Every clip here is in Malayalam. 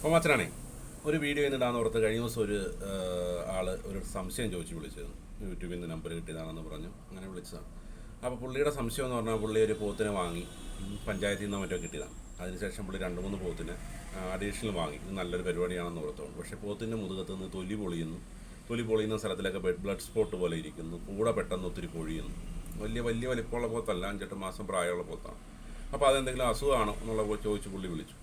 അപ്പോൾ മച്ചനാണേ ഒരു വീഡിയോ ഇന്നിടാന്ന് ഓർത്ത് കഴിഞ്ഞ ദിവസം ഒരു ആൾ ഒരു സംശയം ചോദിച്ച് വിളിച്ചിരുന്നു. യൂട്യൂബിൽ നിന്ന് നമ്പർ കിട്ടിയതാണെന്ന് പറഞ്ഞു. അങ്ങനെ വിളിച്ചതാണ് അപ്പോൾ പുള്ളിയുടെ സംശയം എന്ന് പറഞ്ഞാൽ പുള്ളി ഒരു പോത്തിനെ വാങ്ങി. പഞ്ചായത്തിൽ നിന്ന് മറ്റോ കിട്ടിയതാണ് അതിനുശേഷം പുള്ളി രണ്ട് മൂന്ന് പോത്തിനെ അഡീഷണൽ വാങ്ങി. ഇത് നല്ലൊരു പരിപാടിയാണെന്ന് ഓർത്തോണ്ട്. പക്ഷേ പോത്തിന്റെ മുതുകത്ത് നിന്ന് തൊലി പൊളിയുന്നു. തൊലി പൊളിയുന്ന സ്ഥലത്തിലൊക്കെ ബ്ലഡ് സ്പോട്ട് പോലെ ഇരിക്കുന്നു. കൂടെ പെട്ടെന്ന് ഒത്തിരി കൊഴിയുന്നു. വലിയ വലിയ വലിപ്പമുള്ള പോത്തല്ല. അഞ്ചെട്ട് മാസം പ്രായമുള്ള പോത്താണ്. അപ്പോൾ അതെന്തെങ്കിലും അസുഖമാണോ എന്നുള്ള ചോദിച്ച് പുള്ളി വിളിച്ചു.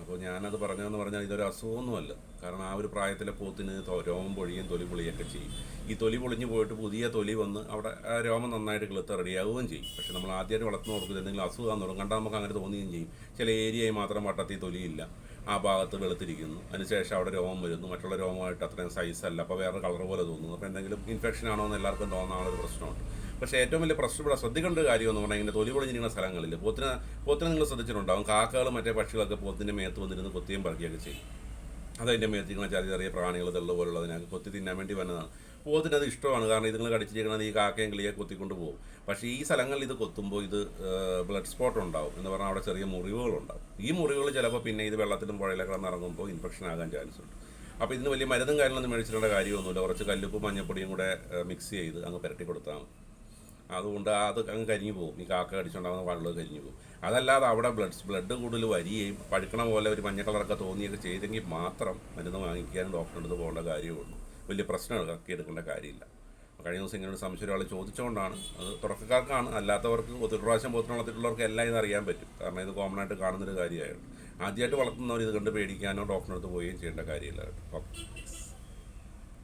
അപ്പോൾ ഞാനത് പറഞ്ഞതെന്ന് പറഞ്ഞാൽ ഇതൊരു അസുഖമൊന്നുമല്ല. കാരണം ആ ഒരു പ്രായത്തിലെ പോത്തിന് രോമം പൊഴിയും തൊലി പൊളിയൊക്കെ ചെയ്യും. ഈ തൊലി പൊളിഞ്ഞ് പോയിട്ട് പുതിയ തൊലി വന്ന് അവിടെ രോമം നന്നായിട്ട് കിളുത്ത് റെഡിയാവുകയും ചെയ്യും. പക്ഷേ നമ്മൾ ആദ്യമായിട്ട് വളർത്തുന്ന ഓർക്കുന്നത് എന്തെങ്കിലും അസുഖം തുടങ്ങും കണ്ടാൽ നമുക്ക് അങ്ങനെ തോന്നുകയും ചെയ്യും. ചില ഏരിയയിൽ മാത്രം വട്ടത്തിൽ തൊലിയില്ല ആ ഭാഗത്ത് വെളുത്തിരിക്കുന്നു. അതിനുശേഷം അവിടെ രോമം വരുന്നു. മറ്റുള്ള രോമമായിട്ട് അത്രയും സൈസ് അല്ല. അപ്പോൾ വേറെ കളർ പോലെ തോന്നുന്നു. അപ്പോൾ എന്തെങ്കിലും ഇൻഫെക്ഷൻ ആണോ എന്ന് എല്ലാവർക്കും തോന്നാനുള്ള ഒരു പ്രശ്നമുണ്ട്. പക്ഷേ ഏറ്റവും വലിയ പ്രശ്നം ഇവിടെ ശ്രദ്ധിക്കേണ്ട ഒരു കാര്യം എന്ന് പറഞ്ഞാൽ ഇങ്ങനെ തൊലി പൊളിഞ്ഞിരിക്കുന്ന സ്ഥലങ്ങളിൽ പോത്തിനെ പോത്തിനെ നിങ്ങൾ ശ്രദ്ധിച്ചിട്ടുണ്ടാവും. കാക്കകളും മറ്റേ പക്ഷികളൊക്കെ പോത്തിന്റെ മേത്ത് വന്നിരുന്ന് കൊത്തിയും പറക്കുകയൊക്കെ ചെയ്യും. അതതിന്റെ മേത്തിരിക്കുന്ന ചെറിയ ചെറിയ പ്രാണികൾ തെള്ളു പോലുള്ളതിനൊക്കെ കൊത്തി തിന്നാൻ വേണ്ടി വന്നതാണ്. പോത്തിന് അത് ഇഷ്ടമാണ്. കാരണം ഇതുങ്ങൾ കടിച്ചിരിക്കുന്നത് ഈ കാക്കയും കിളിയെ കൊത്തിക്കൊണ്ട് പോകും. പക്ഷേ ഈ സ്ഥലങ്ങളിൽ ഇത് കൊത്തുമ്പോൾ ഇത് ബ്ലഡ് സ്പോട്ട് ഉണ്ടാവും എന്ന് പറഞ്ഞാൽ അവിടെ ചെറിയ മുറിവുകളുണ്ടാവും. ഈ മുറിവുകൾ ചിലപ്പോൾ പിന്നെ ഇത് വെള്ളത്തിലും പുഴയിലൊക്കെ ഇറങ്ങുമ്പോൾ ഇൻഫെക്ഷൻ ആകാൻ ചാൻസ് ഉണ്ട്. അപ്പോൾ ഇതിന് വലിയ മരുന്നും കാര്യങ്ങളൊന്നും മേടിച്ചിട്ടുള്ള കാര്യമൊന്നുമില്ല. കുറച്ച് കല്ലുപ്പും മഞ്ഞപ്പൊടിയും കൂടെ മിക്സ് ചെയ്ത് അങ്ങ് പുരട്ടി കൊടുത്താൽ മതി. അതുകൊണ്ട് അത് അങ്ങ് കരിഞ്ഞു പോകും. ഈ കാക്ക കടിച്ചുണ്ടാകുന്ന പാടുള്ളത് കരിഞ്ഞു പോകും. അതല്ലാതെ അവിടെ ബ്ലഡ് ബ്ലഡ് കൂടുതൽ വരികയും പഴുക്കണ പോലെ ഒരു മഞ്ഞ കളറൊക്കെ തോന്നിയൊക്കെ ചെയ്തെങ്കിൽ മാത്രം മരുന്ന് വാങ്ങിക്കാനും ഡോക്ടറിന്റെ അടുത്ത് പോകേണ്ട കാര്യമുള്ളൂ വലിയ പ്രശ്നം എടുക്കേണ്ട കാര്യമില്ല. കഴിഞ്ഞ ദിവസം ഇങ്ങനെ ഒരു സംശയം ഒരാൾ ചോദിച്ചുകൊണ്ടാണ് അത് തുടക്കക്കാർക്കാണ്. അല്ലാത്തവർക്ക് ഒത്തിരി പ്രാവശ്യം പോത്തിന് വളർത്തിയിട്ടുള്ളവർക്ക് എല്ലാം ഇത് അറിയാൻ പറ്റും. കാരണം ഇത് കോമൺ ആയിട്ട് കാണുന്നൊരു കാര്യമായിരുന്നു ആദ്യമായിട്ട് വളർത്തുന്നവർ ഇത് കണ്ട് പേടിക്കാനോ ഡോക്ടറിനടുത്ത് പോവുകയും ചെയ്യേണ്ട കാര്യമില്ല. കേട്ടോ